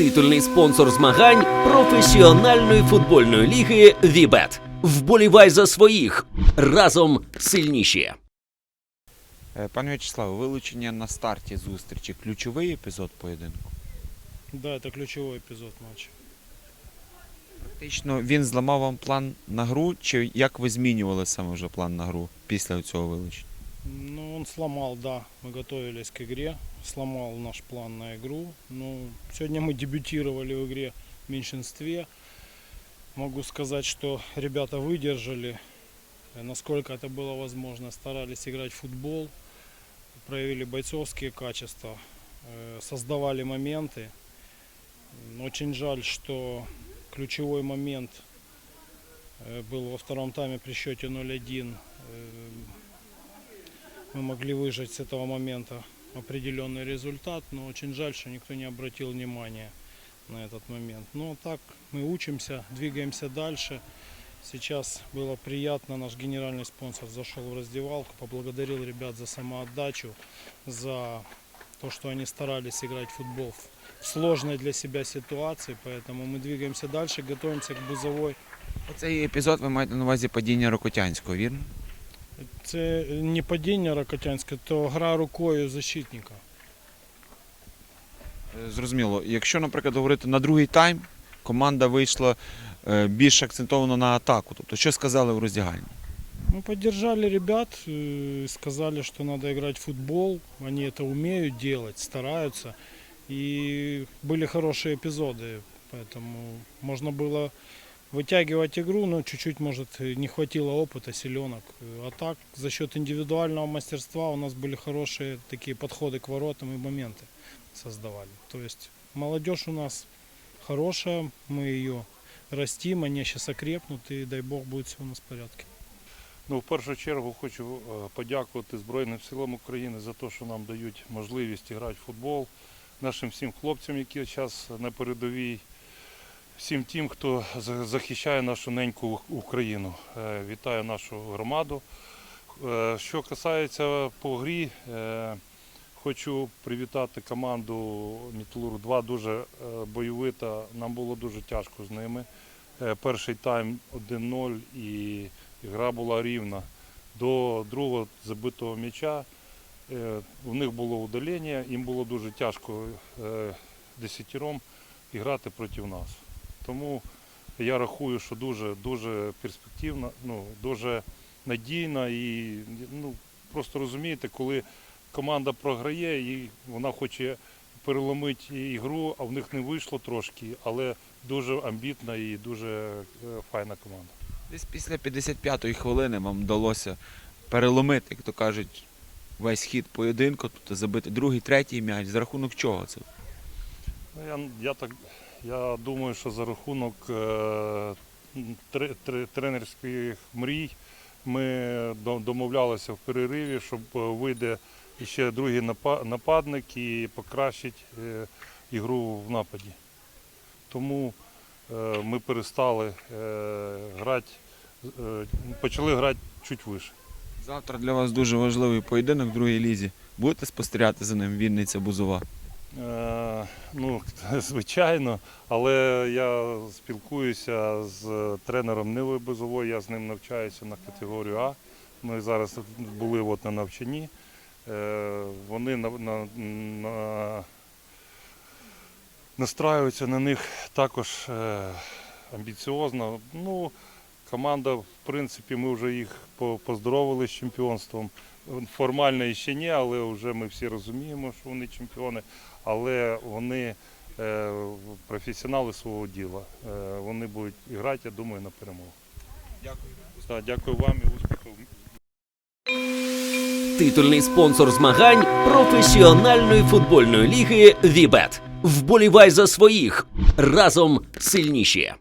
Титульний спонсор змагань професіональної футбольної ліги Вібет. Вболівай за своїх разом сильніші. Е, Пане В'ячеславе, вилучення на старті зустрічі ключовий епізод поєдинку. Да, это ключевой эпизод матча. Фактично він зламав вам план на гру, чи як ви змінювали саме вже план на гру після цього вилучення? Ну, он сломал, да. Мы готовились к игре. Сломал наш план на игру. Ну, сегодня мы дебютировали в игре в меньшинстве. Могу сказать, что ребята выдержали, э, насколько это было возможно. Старались играть в футбол, проявили бойцовские качества, э, создавали моменты. Очень жаль, что ключевой момент э, был во втором тайме при счете 0-1. Э, Мы могли выжать с этого момента определенный результат, но очень жаль, что никто не обратил внимания на этот момент. Но так мы учимся, двигаемся дальше. Сейчас было приятно, наш генеральный спонсор зашел в раздевалку, поблагодарил ребят за самоотдачу, за то, что они старались играть в футбол в сложной для себя ситуации, поэтому мы двигаемся дальше, готовимся к бузовой. Оцей епізод ви маєте на увазі падіння Рокотянського, вірно? Це не падіння Рокотянське, то гра рукою защитника. Е, Зрозуміло, якщо, наприклад, говорити на другий тайм, команда вийшла е, більш акцентовано на атаку. Тобто, що сказали в роздягальні? Мы поддержали ребят, э, сказали, что надо играть в футбол. Они это умеют делать, стараются. И были хорошие эпизоды, поэтому можно было вытягивать игру, но чуть-чуть, может, и не хватило опыта, селенок. А так, за счет индивидуального мастерства у нас были хорошие такие подходы к воротам и моменты создавали. То есть молодежь у нас хорошая, мы ее растим, они сейчас окрепнут, и дай бог будет все у нас в порядке. Ну, в першу чергу хочу е, подякувати Збройним силам України за те, що нам дають можливість грати в футбол, нашим всім хлопцям, які зараз на передовій, всім тим, хто захищає нашу неньку Україну. Е, Вітаю нашу громаду. Е, Що касається по грі, е, хочу привітати команду Мітлур 2 дуже бойовита. Нам було дуже тяжко з ними. Перший тайм 1-0 і Гра була рівна. До другого забитого м'яча у них було удалення, їм було дуже тяжко десятіром грати проти нас. Тому я рахую, що дуже, дуже перспективна, ну, дуже надійна і ну, просто розумієте, коли команда програє і вона хоче переломити ігру, а в них не вийшло трошки, але дуже амбітна і дуже е, файна команда. Десь після 55-ї хвилини вам вдалося переломити, як то кажуть, весь хід поєдинку, тобто забити другий, третій м'яч. За рахунок чого це? Ну, Я, я, так, я думаю, що за рахунок е, тре- тре- тренерських мрій ми домовлялися в перериві, щоб е, вийде ще другий нападник і покращить е, ігру в нападі. Тому ми перестали грати, почали грати чуть вище. Завтра для вас дуже важливий поєдинок в другій лізі. Будете спостерігати за ним Вінниця Бузова? Е, Ну, звичайно, але я спілкуюся з тренером Нивою Бузової, я з ним навчаюся на категорію А. Ми зараз були от на навчанні. Е, Вони на, на, на, настраюються на них також е, амбіціозно. Ну, команда, в принципі, ми вже їх поздоровили з чемпіонством. Формально ще ні, але вже ми всі розуміємо, що вони чемпіони але вони е, професіонали свого діла. Е, вони будуть грати, я думаю, на перемогу. Дякую. Так, дякую вам і успіхів. Титульний спонсор змагань професіональної футбольної ліги Вібет. Вболівай за своїх разом сильніші.